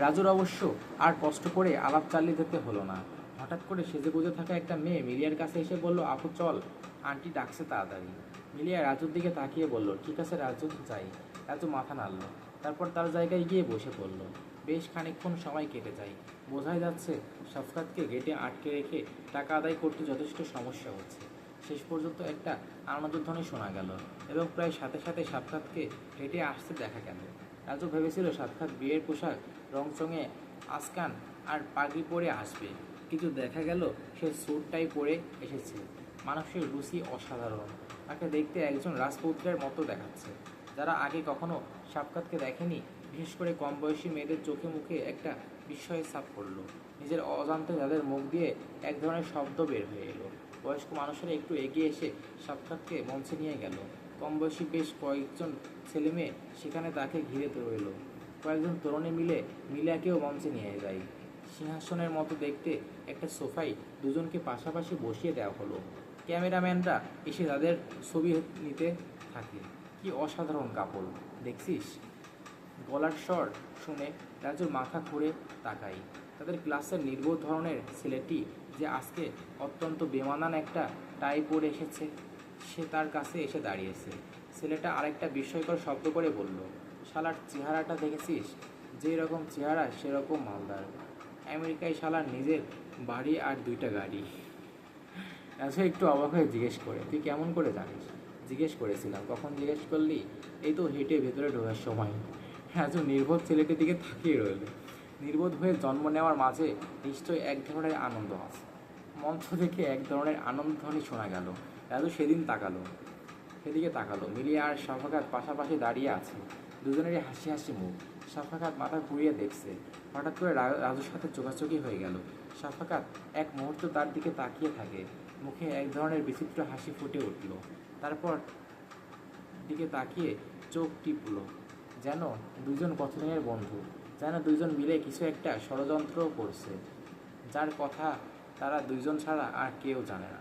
রাজুর অবশ্য আর কষ্ট করে আলাপ চালিয়ে যেতে হলো না। হঠাৎ করে সেজে গুজে থাকা একটা মেয়ে মিলিয়ার কাছে এসে বলল, আপু, চল। আন্টি ডাকছে তাড়াতাড়ি। মিলিয়া রাজুর দিকে তাকিয়ে বলল, ঠিক আছে রাজু, যাই। রাজু মাথা নাড়ল। তারপর তার জায়গায় গিয়ে বসে পড়ল। বেশ খানিকক্ষণ সময় কেটে যায়। বোঝাই যাচ্ছে, সফকাতকে গেটে আটকে রেখে টাকা আদায় করতে যথেষ্ট সমস্যা হচ্ছে। শেষ পর্যন্ত একটা আনন্দধ্বনি শোনা গেল এবং প্রায় সাথে সাথে সাক্ষাৎকে হেঁটে আসতে দেখা গেল। রাজু ভেবেছিল সাক্ষাৎ বিয়ের পোশাক রংচঙে, আসকান আর পাগড়ি পরে আসবে। কিন্তু দেখা গেল সে স্যুটটাই পরে এসেছে। মানুষের রুচি অসাধারণ। তাকে দেখতে একজন রাজপুত্রের মতো দেখাচ্ছে। যারা আগে কখনো সাক্ষাৎকে দেখেনি, বিশেষ করে কম বয়সী মেয়েদের চোখে মুখে একটা বিস্ময়ের ছাপ পড়ল। নিজের অজান্তে তাদের মুখ দিয়ে এক ধরনের শব্দ বের হয়ে এলো। বয়স্ক মানুষেরা একটু এগিয়ে এসে সাক্ষাৎকে মঞ্চে নিয়ে গেল। কম বয়সী বেশ কয়েকজন ছেলে মেয়ে সেখানে তাকে ঘিরে রইল। কয়েকজন তরুণী মিলে মিলাকেও মঞ্চে নিয়ে যায়। সিংহাসনের মতো দেখতে একটা সোফায় দুজনকে পাশাপাশি বসিয়ে দেওয়া হলো। ক্যামেরাম্যানরা এসে তাদের ছবি নিতে থাকে। কি অসাধারণ কাপড়, দেখছিস? গলার স্বর শুনে রাজুর মাথা ঘুরে তাকাই তাদের ক্লাসের নির্বোধ ধরনের ছেলেটি যে আজকে অত্যন্ত বেমানান একটা টাই পরে এসেছে। সে তার কাছে এসে দাঁড়িয়েছে। ছেলেটা আরেকটা বিস্ময়কর শব্দ করে বলল, শালার চেহারাটা দেখেছিস? যেই রকম চেহারা, সেরকম মালদার। আমেরিকায় শালার নিজের বাড়ি আর দুইটা গাড়ি। রাজু একটু অবাক হয়ে জিজ্ঞেস করে, তুই কেমন করে জানিস? জিজ্ঞেস করেছিলাম, কখন জিজ্ঞেস করলি? এই তো হেঁটে ভেতরে ঢোকার সময়। রাজু নির্বোধ ছেলেটির দিকে তাকিয়ে রইল। নির্বোধ হয়ে জন্ম নেওয়ার মাঝে নিশ্চয়ই এক ধরনের আনন্দ আছে। মঞ্চ থেকে এক ধরনের আনন্দধ্বনি শোনা গেল। রাজু সেদিন তাকালো। সেদিকে তাকালো। মিলিয়া আর সাফাকাত পাশাপাশি দাঁড়িয়ে আছে। দুজনেরই হাসি হাসি মুখ। সাফাকাত মাথা ঘুরিয়ে দেখছে। হঠাৎ করে রাজুর সাথে চোখাচোখি হয়ে গেল। সাফাকাত এক মুহূর্ত তার দিকে তাকিয়ে থাকে। মুখে এক ধরনের বিচিত্র হাসি ফুটে উঠল। তারপর দিকে তাকিয়ে চোখ টিপল। যেন দুজন কতদিনের বন্ধু। যেন দুজন মিলে কিছু একটা ষড়যন্ত্র করছে। যার কথা তারা দুইজন ছাড়া আর কেউ জানে না।